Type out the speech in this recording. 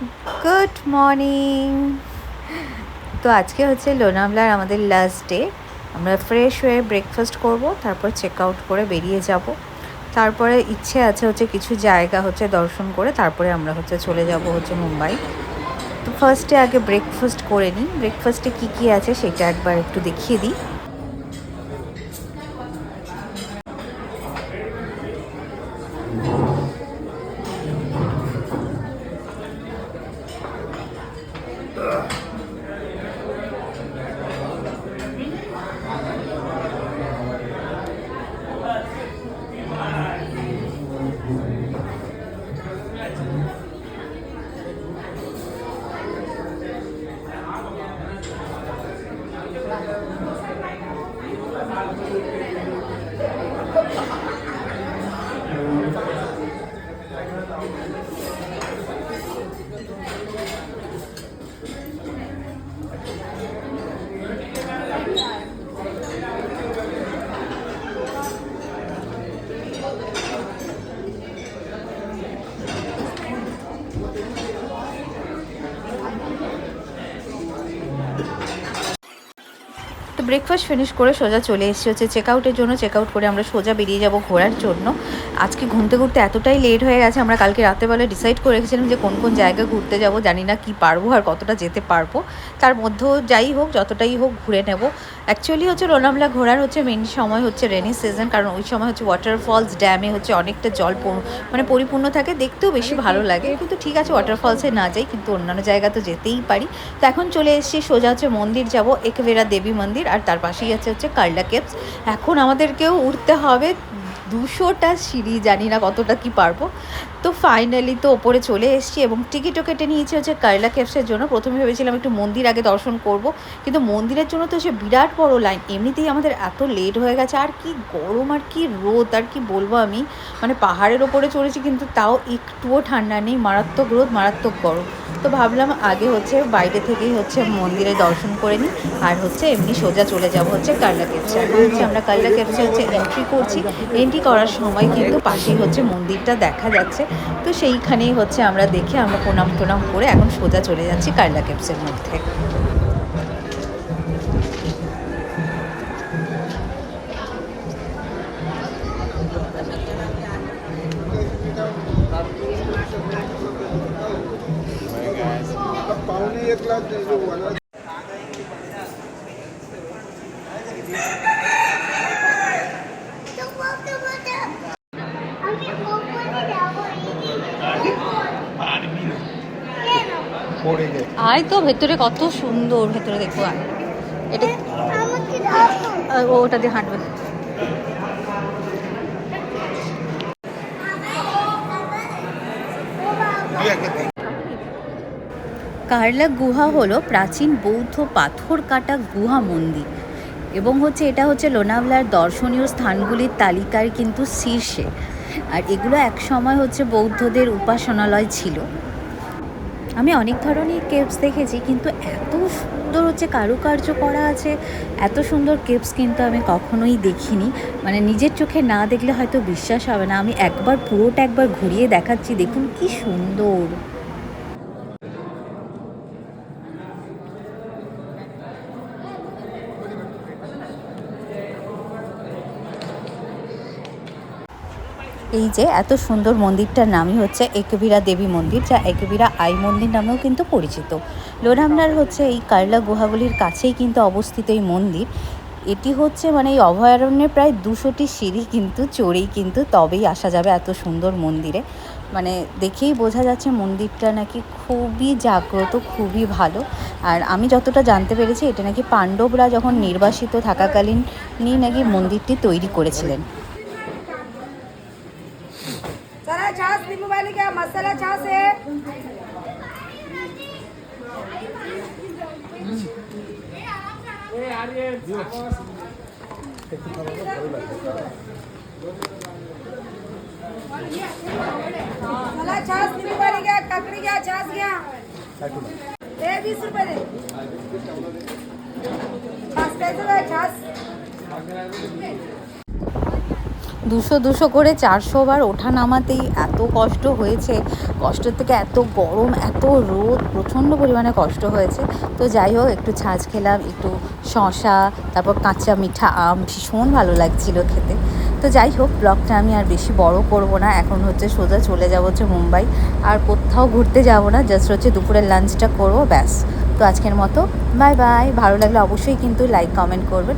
Good morning তো আজকে হচ্ছে লোনামলার আমাদের লাস্ট ডে আমরা ফ্রেশ হয়ে ব্রেকফাস্ট করব, তারপর চেক আউট করে বেরিয়ে যাব। তারপরে ইচ্ছে আছে হচ্ছে কিছু জায়গা হচ্ছে দর্শন করে, তারপরে আমরা হচ্ছে চলে যাব হচ্ছে মুম্বাই। তো ফার্স্টে আগে ব্রেকফাস্ট করে নিই। ব্রেকফাস্টে কী কী আছে সেটা একবার একটু দেখিয়ে দিই। ব্রেকফাস্ট ফিনিশ করে সোজা চলে এসেছি হচ্ছে চেক আউটের জন্য। চেক আউট করে আমরা সোজা বেরিয়ে যাব ঘোরার জন্য। আজকে ঘুরতে ঘুরতে এতটাই লেট হয়ে গেছে আমরা কালকে রাতেবেলা ডিসাইড করে রেখেছিলাম যে কোন কোন জায়গা ঘুরতে যাব জানি না কি পারব আর কতটা যেতে পারব। তার মধ্যেও যাই হোক যতটাই হোক ঘুরে নেব। অ্যাকচুয়ালি হচ্ছে লোনামলা ঘোরার হচ্ছে মেন সময় হচ্ছে রেনি সিজন কারণ ওই সময় হচ্ছে ওয়াটারফলস ড্যামে হচ্ছে অনেকটা জল মানে পরিপূর্ণ থাকে দেখতেও বেশি ভালো লাগে। কিন্তু ঠিক আছে ওয়াটারফলসে না যাই কিন্তু অন্যান্য জায়গা তো যেতেই পারি। তো এখন চলে এসেছি সোজা হচ্ছে মন্দির যাব একবেরা দেবী মন্দির। আর তার পাশেই আছে হচ্ছে কার্লা কেপস। এখন আমাদেরকেও উঠতে হবে দুশোটা সিঁড়ি, জানি না কতটা কি পারব। তো ফাইনালি তো ওপরে চলে এসেছি এবং টিকিটও কেটে নিয়েছি হচ্ছে কার্লা কেপসের জন্য। প্রথমে ভেবেছিলাম একটু মন্দির আগে দর্শন করব, কিন্তু মন্দিরের জন্য তো সে বিরাট বড় লাইন এমনিতেই আমাদের এত লেট হয়ে গেছে, আর কি গরম আর কি রোদ, আর কি বলব আমি। মানে পাহাড়ের ওপরে চড়েছি, কিন্তু তাও একটুও ঠান্ডা নেই, মারাত্মক রোদ, মারাত্মক গরম। তো ভাবলাম আগে হচ্ছে বাইরে থেকেই হচ্ছে মন্দিরে দর্শন করে নিই। আর হচ্ছে এমনি সোজা চলে যাব হচ্ছে কার্লা কেপসে। হচ্ছে আমরা কার্লা কেপসে হচ্ছে এন্ট্রি করছি। এন্ট্রি করার সময় কিন্তু পাশেই হচ্ছে মন্দিরটা দেখা যাচ্ছে। তো সেইখানেই হচ্ছে আমরা দেখে আমরা প্রণাম টোনাম করে এখন সোজা চলে যাচ্ছি কার্লা কেপসের মধ্যে। আয় তো ভেতরে কত সুন্দর ভেতরে দেখো আয়। এটা ওটা দিয়ে হাঁটবে। কার্লা গুহা হলো প্রাচীন বৌদ্ধ পাথর কাটা গুহা মন্দির এবং হচ্ছে এটা হচ্ছে লোনাভলার দর্শনীয় স্থানগুলির তালিকার কিন্তু শীর্ষে। আর এগুলো এক সময় হচ্ছে বৌদ্ধদের উপাসনালয় ছিল। আমি অনেক ধরনের কেপস দেখেছি, কিন্তু এত সুন্দর হচ্ছে কারুকার্য করা আছে, এত সুন্দর কেপস কিন্তু আমি কখনোই দেখিনি। মানে নিজের চোখে না দেখলে হয়তো বিশ্বাস হবে না। আমি একবার পুরোটা একবার ঘুরিয়ে দেখাচ্ছি, দেখুন কি সুন্দর। এই যে এত সুন্দর মন্দিরটার নামই হচ্ছে একবীরা দেবী মন্দির, যা একবীরা আই মন্দির নামেও কিন্তু পরিচিত। লোনামলার হচ্ছে এই কার্লা গুহাগুলির কাছেই কিন্তু অবস্থিত এই মন্দির। এটি হচ্ছে মানে এই অভয়ারণ্যে প্রায় দুশোটি সিঁড়ি কিন্তু চড়েই কিন্তু তবেই আসা যাবে এত সুন্দর মন্দিরে। মানে দেখেই বোঝা যাচ্ছে মন্দিরটা নাকি খুবই জাগ্রত, খুবই ভালো। আর আমি যতটা জানতে পেরেছি, এটা নাকি পাণ্ডবরা যখন নির্বাসিত থাকাকালীনই নাকি মন্দিরটি তৈরি করেছিলেন। असली मोबाइल क्या मसाला छाछ है मला छाछ नींबू पानी घ्या काकडी घ्या छाछ घ्या ते वीस रुपये दे। पाच छाछ দুশো দুশো করে চারশো বার ওঠা নামাতেই এত কষ্ট হয়েছে। কষ্টের থেকে এত গরম, এত রোদ, প্রচণ্ড পরিমাণে কষ্ট হয়েছে। তো যাই হোক, একটু ছাঁচ খেলাম, একটু শশা তারপর কাঁচা মিঠা আম, ভীষণ ভালো লাগছিল খেতে। তো যাই হোক, ব্লগটা আমি আর বেশি বড় করব না। এখন হচ্ছে সোজা চলে যাব হচ্ছে মুম্বাই। আর কোথাও ঘুরতে যাব না জাস্ট হচ্ছে দুপুরের লাঞ্চটা করব, ব্যাস। তো আজকের মতো বাই বাই ভালো লাগলে অবশ্যই কিন্তু লাইক কমেন্ট করবেন।